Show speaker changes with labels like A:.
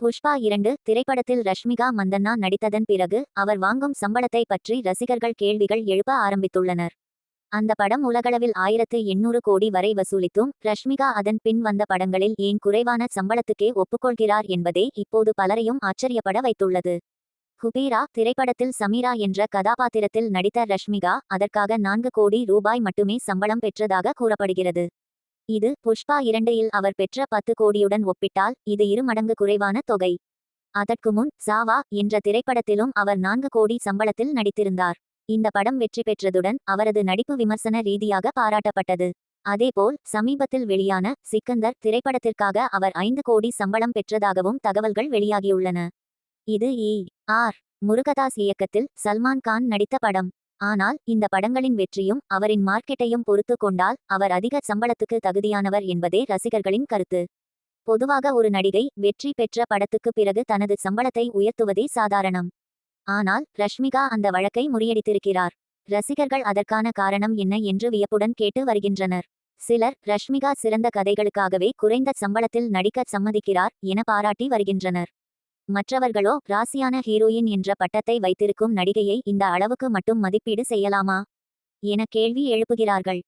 A: புஷ்பா இரண்டு திரைப்படத்தில் ரஷ்மிகா மந்தன்னா நடித்ததன் பிறகு அவர் வாங்கும் சம்பளத்தை பற்றி ரசிகர்கள் கேள்விகள் எழுப்ப ஆரம்பித்துள்ளனர். அந்த படம் உலகளவில் ஆயிரத்து எண்ணூறு கோடி வரை வசூலித்தும் ரஷ்மிகா அதன் பின் வந்த படங்களில் ஏன் குறைவான சம்பளத்துக்கே ஒப்புக்கொள்கிறார் என்பதே இப்போது பலரையும் ஆச்சரியப்பட வைத்துள்ளது. ஹுபீரா திரைப்படத்தில் சமீரா என்ற கதாபாத்திரத்தில் நடித்த ரஷ்மிகா அதற்காக நான்கு கோடி ரூபாய் மட்டுமே சம்பளம் பெற்றதாக கூறப்படுகிறது. இது புஷ்பா இரண்டையில் அவர் பெற்ற பத்து கோடியுடன் ஒப்பிட்டால் இது இரு மடங்கு குறைவான தொகை. அதற்கு முன் சாவா என்ற திரைப்படத்திலும் அவர் நான்கு கோடி சம்பளத்தில் நடித்திருந்தார். இந்த படம் வெற்றி பெற்றதுடன் அவரது நடிப்பு விமர்சன ரீதியாக பாராட்டப்பட்டது. அதேபோல் சமீபத்தில் வெளியான சிக்கந்தர் திரைப்படத்திற்காக அவர் ஐந்து கோடி சம்பளம் பெற்றதாகவும் தகவல்கள் வெளியாகியுள்ளன. இது இ. ஆர். முருகதாஸ் இயக்கத்தில் சல்மான் கான் நடித்த படம். ஆனால் இந்த படங்களின் வெற்றியும் அவரின் மார்க்கெட்டையும் பொறுத்து கொண்டால் அவர் அதிக சம்பளத்துக்கு தகுதியானவர் என்பதே ரசிகர்களின் கருத்து. பொதுவாக ஒரு நடிகை வெற்றி பெற்ற படத்துக்கு பிறகு தனது சம்பளத்தை உயர்த்துவதே சாதாரணம். ஆனால் ரஷ்மிகா அந்த வழக்கை முறியடித்திருக்கிறார். ரசிகர்கள் அதற்கான காரணம் என்ன என்று வியப்புடன் கேட்டு வருகின்றனர். சிலர் ரஷ்மிகா சிறந்த கதைகளுக்காகவே குறைந்த சம்பளத்தில் நடிக்க சம்மதிக்கிறார் என பாராட்டி வருகின்றனர். மற்றவர்களோ ராசியான ஹீரோயின் என்ற பட்டத்தை வைத்திருக்கும் நடிகையை இந்த அளவுக்கு மட்டும் மதிப்பீடு செய்யலாமா? என கேள்வி எழுப்புகிறார்கள்.